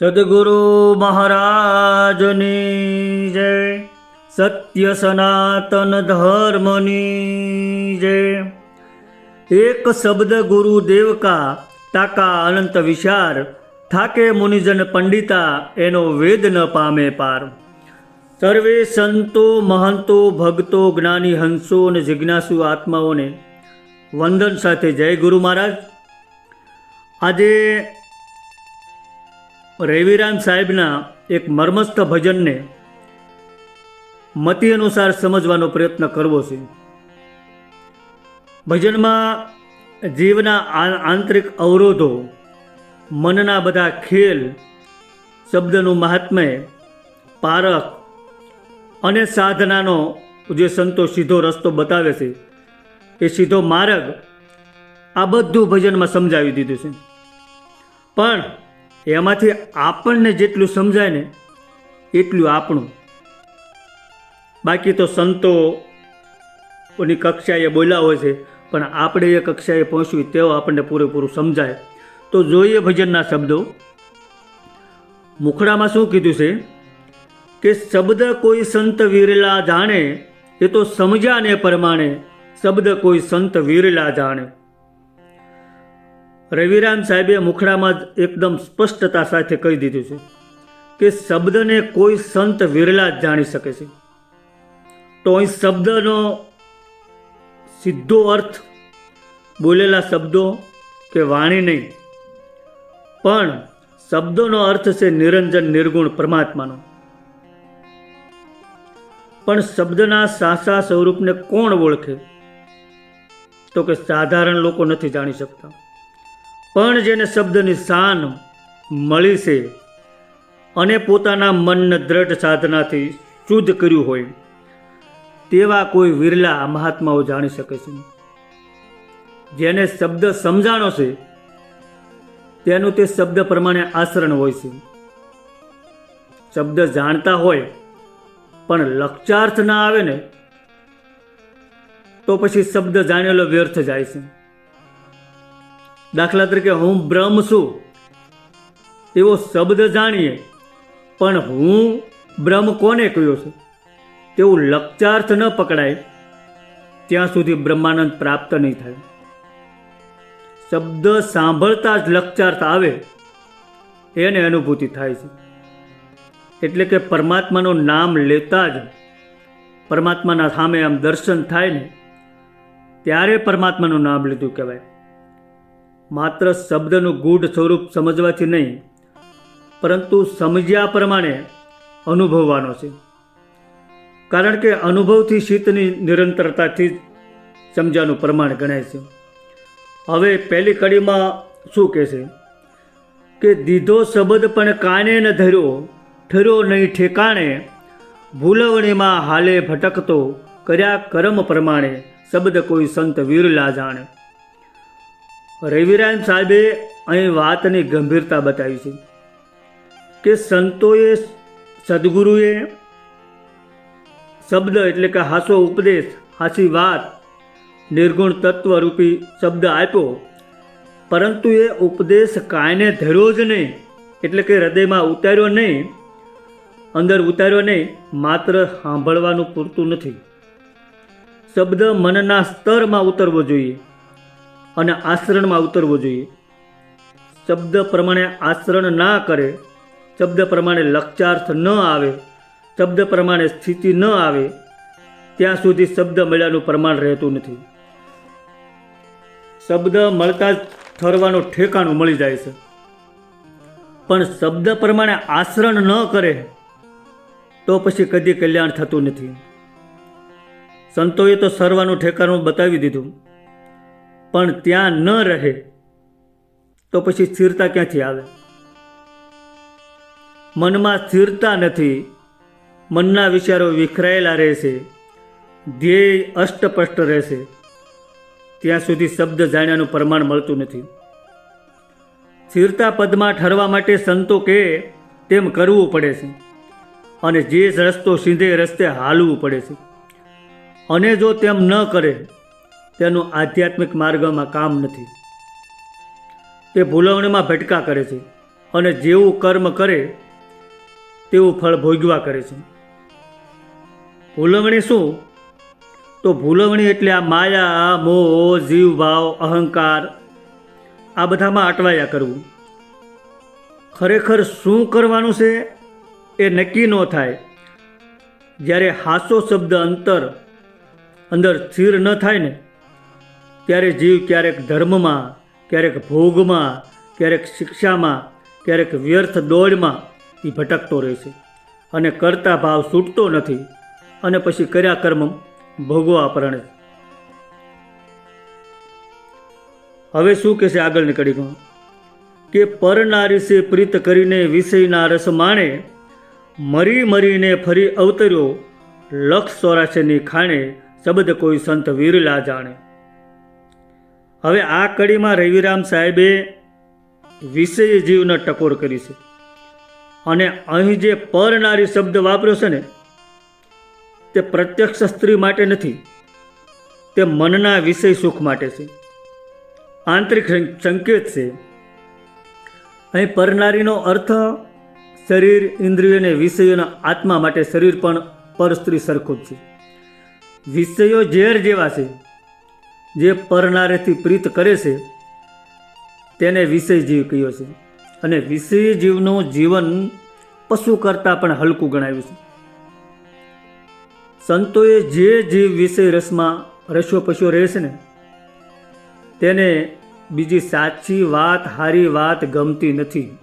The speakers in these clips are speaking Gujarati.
સદગુરુ મહારાજની જય સત્ય સનાતન ધર્મની જય એક શબ્દ ગુરુ દેવકા તાકા અનંત વિચાર થાકે મુનિજન પંડિતા એનો વેદ ન પામે પાર સર્વે સંતો મહંતો ભક્તો જ્ઞાની હંસો અને જિજ્ઞાસુ આત્માઓને વંદન સાથે જય ગુરુ મહારાજ આજે રવિરામ સાહેબના એક મર્મસ્થ ભજનને મતિ અનુસાર સમજવાનો પ્રયત્ન કરવો છે. ભજનમાં જીવના આંતરિક અવરોધો, મનના બધા ખેલ, શબ્દનું મહાત્મ્ય, પારખ અને સાધનાનો જે સંતો સીધો રસ્તો બતાવે છે, એ સીધો માર્ગ આ બધું ભજનમાં સમજાવી દીધું છે. પણ એમાંથી આપણને જેટલું સમજાય ને એટલું આપણું. બાકી તો સંતો ઓની કક્ષાએ બોલ્યા હોય છે, પણ આપણે એ કક્ષાએ પહોંચવી તેઓ આપણને પૂરેપૂરું સમજાય. તો જોઈએ ભજનના શબ્દો. મુખડામાં શું કીધું છે? કે શબ્દ કોઈ સંત વીરલા જાણે, એ તો સમજ્યા ને પ્રમાણે શબ્દ કોઈ સંત વીરલા જાણે. રવિરામ સાહેબે મુખડામાં જ એકદમ સ્પષ્ટતા સાથે કહી દીધું છે કે શબ્દને કોઈ સંત વિરલા જ જાણી શકે છે. તો અહીં શબ્દનો સીધો અર્થ બોલેલા શબ્દો કે વાણી નહીં. પણ શબ્દોનો અર્થ છે નિરંજન, નિર્ગુણ, પરમાત્માનો. પણ શબ્દના સાસા સ્વરૂપને કોણ ઓળખે? તો કે સાધારણ લોકો નથી જાણી શકતા. પણ જેને શબ્દની શાન મળી છે અને પોતાના મનને દ્રઢ સાધનાથી શુદ્ધ કર્યું હોય, તેવા કોઈ વિરલા મહાત્માઓ જાણી શકે છે. જેને શબ્દ સમજાણો છે, તેનું તે શબ્દ પ્રમાણે આચરણ હોય છે. શબ્દ જાણતા હોય, પણ લક્ષાર્થ ના આવે ને, તો પછી શબ્દ જાણેલો વ્યર્થ જાય છે. દાખલા તરીકે હું બ્રહ્મ છું. એવો શબ્દ જાણીએ. પણ હું બ્રહ્મ કોને કહ્યો છે? તેવું લક્ષાર્થ ન પકડાય. ત્યાં સુધી બ્રહ્માનંદ પ્રાપ્ત નહીં થાય. શબ્દ સાંભળતા જ લક્ષાર્થ આવે. એને અનુભૂતિ થાય છે. એટલે કે પરમાત્માનું નામ લેતા જ પરમાત્માના સામે આમ દર્શન થાય ને, ત્યારે પરમાત્માનું નામ લીધું કહેવાય. માત્ર શબ્દનું ગૂઢ સ્વરૂપ સમજવાથી નહીં, પરંતુ સમજ્યા પ્રમાણે અનુભવવાનો છે. કારણ કે અનુભવથી શીતની નિરંતરતાથી જ સમજાનું પ્રમાણ ગણાય છે. હવે પહેલી કડીમાં શું કહે છે? કે દીધો શબ્દ પણ કાને ન ધર્યો, ઠર્યો નહીં ઠેકાણે, ભૂલવણીમાં હાલે ભટકતો, કર્યા કર્મ પ્રમાણે શબ્દ કોઈ સંત વીરલા જાણે. રવિરામ સાહેબે અહીં વાતની ગંભીરતા બતાવી છે કે સંતોએ સદગુરુએ શબ્દ એટલે કે હાસો ઉપદેશ, હાસી વાત, નિર્ગુણ તત્વરૂપી શબ્દ આપ્યો. પરંતુ એ ઉપદેશ કાયને ધર્યો જ નહીં, એટલે કે હૃદયમાં ઉતાર્યો નહીં, અંદર ઉતાર્યો નહીં, માત્ર સાંભળવાનું પૂરતું નથી. શબ્દ મનના સ્તરમાં ઉતરવો જોઈએ. અને આચરણમાં ઉતરવો જોઈએ. શબ્દ પ્રમાણે આચરણ ના કરે, શબ્દ પ્રમાણે લક્ષાર્થ ન આવે, શબ્દ પ્રમાણે સ્થિતિ ન આવે, ત્યાં સુધી શબ્દ મળ્યાનું પ્રમાણ રહેતું નથી. શબ્દ મળતા જ ઠરવાનું ઠેકાણું મળી જાય છે. પણ શબ્દ પ્રમાણે આચરણ ન કરે, તો પછી કદી કલ્યાણ થતું નથી. સંતોએ તો સરવાનું ઠેકાણું બતાવી દીધું. પણ ત્યાં ન રહે, તો પછી સ્થિરતા ક્યાંથી આવે? મનમાં સ્થિરતા નથી, મનના વિચારો વિખરાયેલા રહેશે, ધ્યેય અષ્ટપષ્ટ રહેશે. ત્યાં સુધી શબ્દ જાણ્યાનું પ્રમાણ મળતું નથી. સ્થિરતા પદમાં ઠરવા માટે સંતો કે તેમ કરવું પડે છે, અને જે રસ્તો સીધે રસ્તે હાલવું પડે છે. અને જો તેમ ન કરે તેનું આધ્યાત્મિક માર્ગમાં કામ નથી. તે ભૂલવણીમાં ભટકા કરે છે અને જેવું કર્મ કરે, તેવું ફળ ભોગવા કરે છે. ભૂલવણી શું? તો ભૂલવણી એટલે આ માયા, મોહ જીવભાવ અહંકાર, આ બધામાં અટવાયા કરવું. ખરેખર શું કરવાનું છે એ નક્કી ન થાય. જ્યારે હાસો શબ્દ અંતર અંદર સ્થિર ન થાય ને ત્યારે જીવ, ક્યારેક ધર્મમાં, ક્યારેક ભોગમાં, ક્યારેક શિક્ષામાં, ક્યારેક વ્યર્થ દોડમાં એ ભટકતો રહે છે. અને કરતા ભાવ છૂટતો નથી. અને પછી કર્યા કર્મ ભોગવા પરણે હવે શું કહેશે આગળની કડીમાં કે પરનારી સે પ્રીત કરીને વિષયના રસ માણે, મરી મરીને ફરી અવતર્યો લક્ષ ચોરાશેની ખાણે, શબ્દ કોઈ સંત વીરલા જાણે. હવે આ કડીમાં રવિરામ સાહેબે વિષય જીવને ટકોર કરી છે. અને અહીં જે પરનારી શબ્દ વાપર્યો છે ને, તે પ્રત્યક્ષ સ્ત્રી માટે નથી, તે મનના વિષય સુખ માટે છે. આંતરિક સંકેત છે. અહીં પરનારીનો અર્થ શરીર, ઇન્દ્રિય અને વિષયોના આત્મા માટે શરીર પણ પર સ્ત્રી સરખું જ છે. વિષયો ઝેર જેવા છે. જે પરનારેથી પ્રીત કરે છે, તેને વિષય જીવ કહ્યો છે. અને વિષય જીવનું પશુ કરતાં પણ હલકું ગણાવ્યું છે. સંતોએ જે જીવ વિષય રસમાં રસ્યો પશુ રહે છે ને, તેને બીજી સાચી વાત, હારી વાત ગમતી નથી.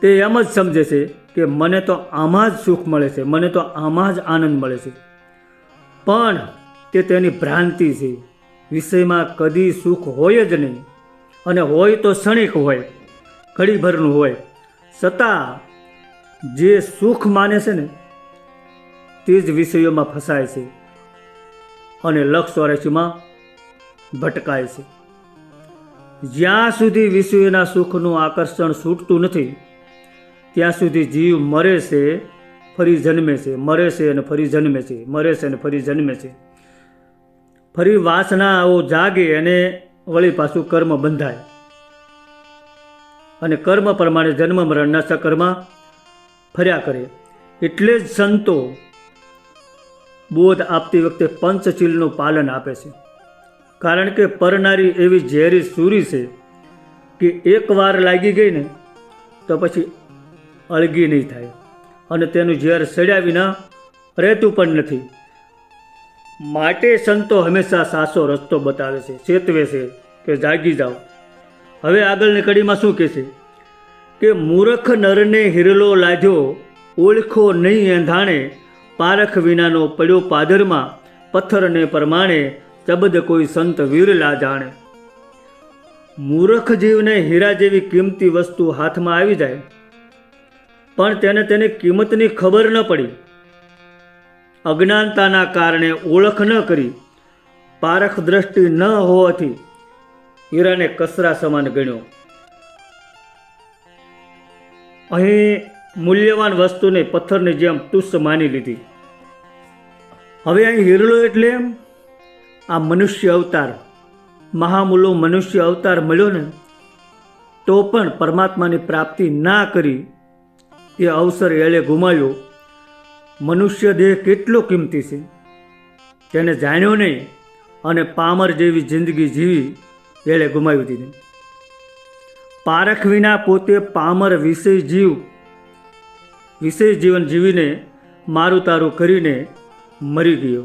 તે એમ જ સમજે છે કે મને તો આમાં જ સુખ મળે છે, મને તો આમાં જ આનંદ મળે છે. પણ તે તેની ભ્રાંતિ છે. વિષયમાં કદી સુખ હોય જ નહીં. અને હોય તો ક્ષણિક હોય, ઘડીભરનું હોય. છતાં, જે સુખ માને છે ને, તે જ વિષયોમાં ફસાય છે અને લક્ષ ભટકાય છે. જ્યાં સુધી વિષયોના સુખનું આકર્ષણ છૂટતું નથી, ત્યાં સુધી જીવ મરે છે, ફરી જન્મે છે, મરે છે અને ફરી જન્મે છે, મરે છે અને ફરી જન્મે છે. ફરી વાસનાઓ જાગે અને વળી પાછું કર્મ બંધાય. અને કર્મ પ્રમાણે જન્મ મરણના સકર્મા ફર્યા કરે. એટલે જ સંતો બોધ આપતી વખતે પંચશીલનું પાલન આપે છે. કારણ કે પરનારી એવી ઝેરી સૂરી છે કે એકવાર લાગી ગઈ ને તો પછી અળગી નહીં થાય. અને તેનું ઝેર સડ્યા વિના રહેતું પણ નથી. માટે સંતો હંમેશા સાસો રસ્તો બતાવે છે, ચેતવે છે કે જાગી જાઓ. હવે આગળની કડીમાં શું કહે છે કે મૂરખ નરને હિરલો લાધ્યો ઓળખો નહીં એંધાણે, પારખ વિનાનો પડ્યો પાદરમાં, પથ્થરને પ્રમાણે શબ્દ કોઈ સંત વીરલા જાણે. મૂરખ જીવને હીરા જેવી કિંમતી વસ્તુ હાથમાં આવી જાય, પણ તેને તેની કિંમતની ખબર ન પડી. અજ્ઞાનતાના કારણે ઓળખ ન કરી, પારખ દ્રષ્ટિ ન હોવાથી હીરાને કસરા સમાન ગણ્યો. અહીં મૂલ્યવાન વસ્તુને પથ્થરની જેમ તુસ્સ માની લીધી. હવે અહીં હીરલો એટલે આ મનુષ્ય અવતાર, મહામૂલો મનુષ્ય અવતાર મળ્યો ને, તો પણ પરમાત્માની પ્રાપ્તિ ના કરી, એ અવસર એળે ગુમાવ્યો. મનુષ્ય દેહ કેટલો કિંમતી છે? તેને જાણ્યો નહીં અને પામર જેવી જિંદગી જીવી એણે ગુમાવી દીધી. પારખ વિના પોતે પામર વિષય જીવ વિષય જીવન જીવીને મારું તારું કરીને મરી ગયો.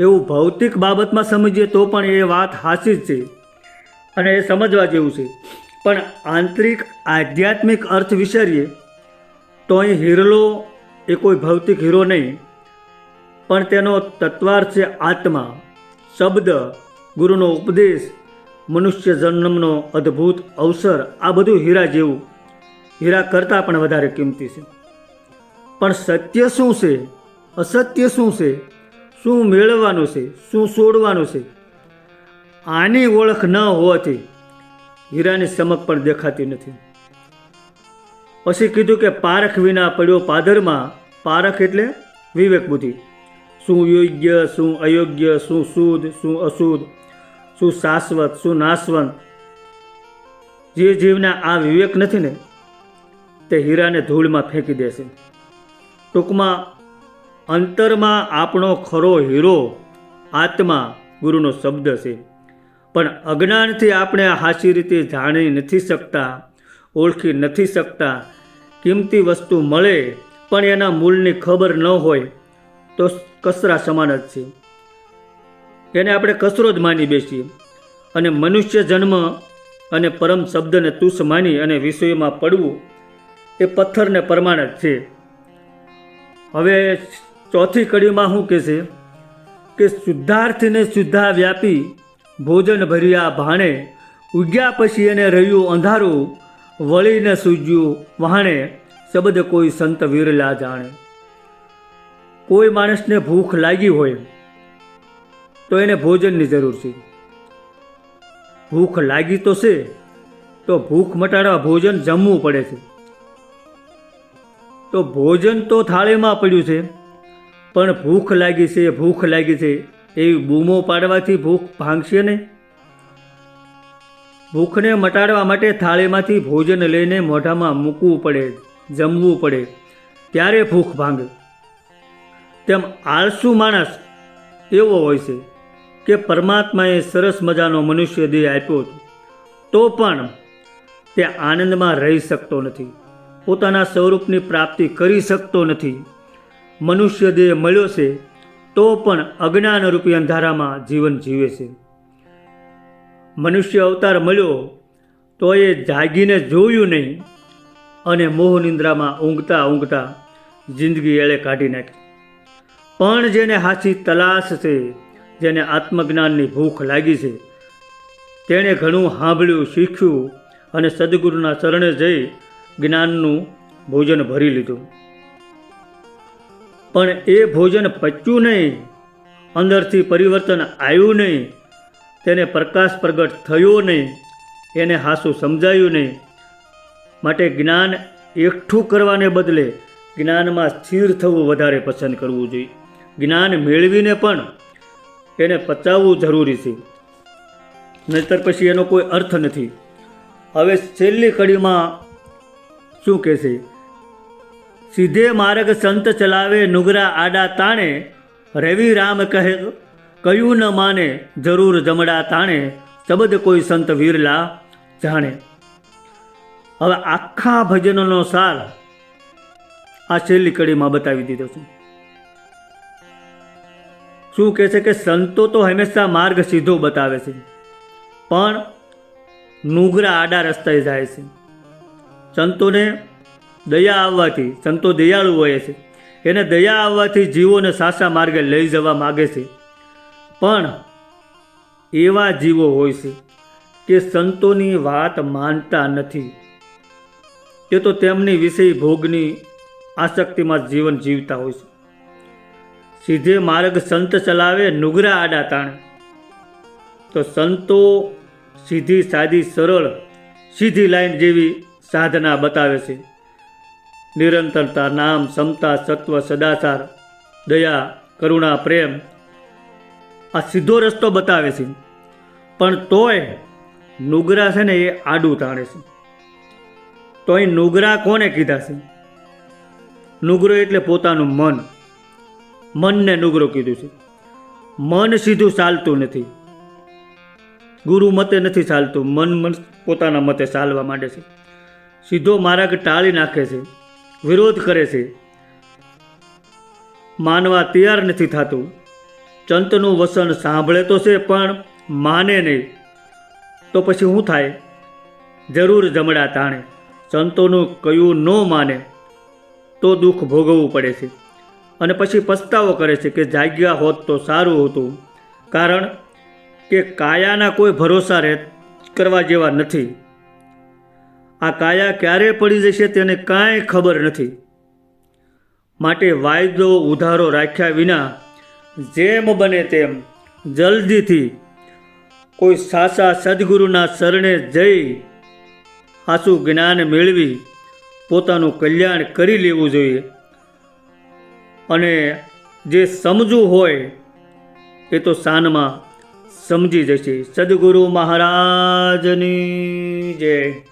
એવું ભૌતિક બાબતમાં સમજીએ તો પણ એ વાત હાસી જ છે અને એ સમજવા જેવું છે. પણ આંતરિક આધ્યાત્મિક અર્થ વિચારીએ તો અહીં હિરલો એ કોઈ ભૌતિક હીરો નહીં, પણ તેનો તત્વાર્થ છે આત્મા, શબ્દ, ગુરુનો ઉપદેશ, મનુષ્ય જન્મનો અદ્ભુત અવસર, આ બધું હીરા જેવું. હીરા કરતાં પણ વધારે કિંમતી છે. પણ સત્ય શું છે? અસત્ય શું છે? શું મેળવવાનું છે? શું છોડવાનું છે? આની ઓળખ ન હોવાથી હીરાની ચમક પણ દેખાતી નથી. પછી કીધું કે પારખ વિના પડ્યો પાદરમાં પારખ એટલે વિવેક બુદ્ધિ. શું યોગ્ય, શું અયોગ્ય, શું શુદ્ધ, શું અશુદ્ધ, શું શાશ્વત, શું નાશવંત? જે જીવને આ વિવેક નથી ને, તે હીરાને ધૂળમાં ફેંકી દેશે. ટૂંકમાં, અંતરમાં આપણો ખરો હીરો આત્મા ગુરુનો શબ્દ છે. પણ અજ્ઞાનથી આપણે હાસી રીતે જાણી નથી શકતા, ઓળખી નથી શકતા, કિંમતી વસ્તુ મળે પણ એના મૂળની ખબર ન હોય તો કચરા સમાન જ છે. એને આપણે કચરો જ માની બેસીએ. અને મનુષ્ય જન્મ અને પરમ શબ્દને તુષ માની અને વિષયોમાં પડવું એ પથ્થરને પ્રમાણ જ છે. હવે ચોથી કડીમાં શું કહે છે કે શુદ્ધાર્થને શુદ્ધા વ્યાપી ભોજન ભર્યા ભાણે ઉગ્યા પછી એને રહ્યું અંધારું, વળીને સૂજ્યું વહાણે શબ્દ કોઈ સંત વિરલા જાણે. કોઈ માણસને ભૂખ લાગી હોય, તો એને ભોજનની જરૂર છે. ભૂખ લાગી તો છે, તો ભૂખ મટાડવા ભોજન જમવું પડે છે. તો ભોજન તો થાળીમાં પડ્યું છે, પણ ભૂખ લાગી છે, ભૂખ લાગી છે, એવી બૂમો પાડવાથી ભૂખ ભાંગશે નહીં. ભૂખને મટાડવા માટે થાળીમાંથી ભોજન લઈને મોઢામાં મૂકવું પડે. જમવું પડે, ત્યારે ભૂખ ભાંગે. તેમ આળસુ માણસ એવો હોય છે કે પરમાત્માએ સરસ મજાનો મનુષ્ય દેહ આપ્યો હતો, તો પણ તે આનંદમાં રહી શકતો નથી. પોતાના સ્વરૂપની પ્રાપ્તિ કરી શકતો નથી. મનુષ્ય દેહ મળ્યો છે, તો પણ અજ્ઞાનરૂપી અંધારામાં જીવન જીવે છે. મનુષ્ય અવતાર મળ્યો, તો એ જાગીને જોયું નહીં અને મોહ નિંદ્રામાં ઊંઘતા ઊંઘતા જિંદગી એળે કાઢી નાખી. પણ જેને હાચી તલાશ છે, જેને આત્મજ્ઞાનની ભૂખ લાગી છે, તેણે ઘણું સાંભળ્યું શીખ્યું અને સદગુરુના ચરણે જઈ જ્ઞાનનું ભોજન ભરી લીધું. પણ એ ભોજન પચ્યું નહીં, અંદરથી પરિવર્તન આવ્યું નહીં, તેને પ્રકાશ પ્રગટ થયો નહીં, એને હાસું સમજાયું નહીં માટે જ્ઞાન એકઠું કરવાને બદલે જ્ઞાનમાં સ્થિર થવું વધારે પસંદ કરવું જોઈએ. જ્ઞાન મેળવીને પણ એને પચાવવું જરૂરી છે. નહીતર પછી એનો કોઈ અર્થ નથી. હવે છેલ્લી કડીમાં શું કહે છે? સીધે માર્ગ સંત ચલાવે નુગરા આડા તાણે, રવિ રામ કહે, કયું ન માને જરૂર જમડા તાણે, શબ્દ કોઈ સંત વીરલા જાણે. હવે આખા ભજનનો સાર આ છેલ્લી કડીમાં બતાવી દીધો છે. શું કહે છે કે સંતો તો હંમેશા માર્ગ સીધો બતાવે છે, પણ નુગરા આડા રસ્તાએ જાય છે. સંતોને દયા આવવાથી, સંતો દયાળુ હોય છે. એને દયા આવવાથી જીવોને સાચા માર્ગે લઈ જવા માગે છે. પણ એવા જીવો હોય છે કે સંતોની વાત માનતા નથી. તે તો તેમની વિષય ભોગની આસક્તિમાં જીવન જીવતા હોય છે. સીધે માર્ગ સંત ચલાવે નુગરા આડા તાણે. તો સંતો સીધી સાદી સરળ, સીધી લાઈન જેવી સાધના બતાવે છે. નિરંતરતા, નામ સમતા સત્વ, સદાચાર, દયા, કરુણા, પ્રેમ, આ સીધો રસ્તો બતાવે છે. પણ તોય નુગરા છે ને એ આડું તાણે છે. તો અહીં નુગરા કોને કીધા છે? નુગરો એટલે પોતાનું મન. મનને નુગરો કીધું છે. મન સીધું ચાલતું નથી. ગુરુ મતે નથી ચાલતું. મન મન પોતાના મતે ચાલવા માંડે છે. સીધો માર્ગ ટાળી નાખે છે. વિરોધ કરે છે. માનવા તૈયાર નથી થતું. ચંતનું વસન સાંભળે તો છે, પણ માને નહીં. તો પછી શું થાય? જરૂર જમડા તાણે. સંતોનું કયું ન માને, તો દુઃખ ભોગવવું પડે છે. અને પછી પસ્તાવો કરે છે કે જાગ્યા હોત તો સારું હતું. કારણ કે કાયાના કોઈ ભરોસા રહે કરવા જેવા નથી. આ કાયા ક્યારે પડી જશે તેને કાંઈ ખબર નથી. માટે વાયદો ઉધારો રાખ્યા વિના જેમ બને તેમ જલ્દીથી કોઈ સાચા સદગુરુના શરણે જઈ સાચું જ્ઞાન મેળવી પોતાનું કલ્યાણ કરી લેવું જોઈએ. અને જે સમજવું હોય એ તો શાનમાં સમજી જશે. સદગુરુ મહારાજની જય.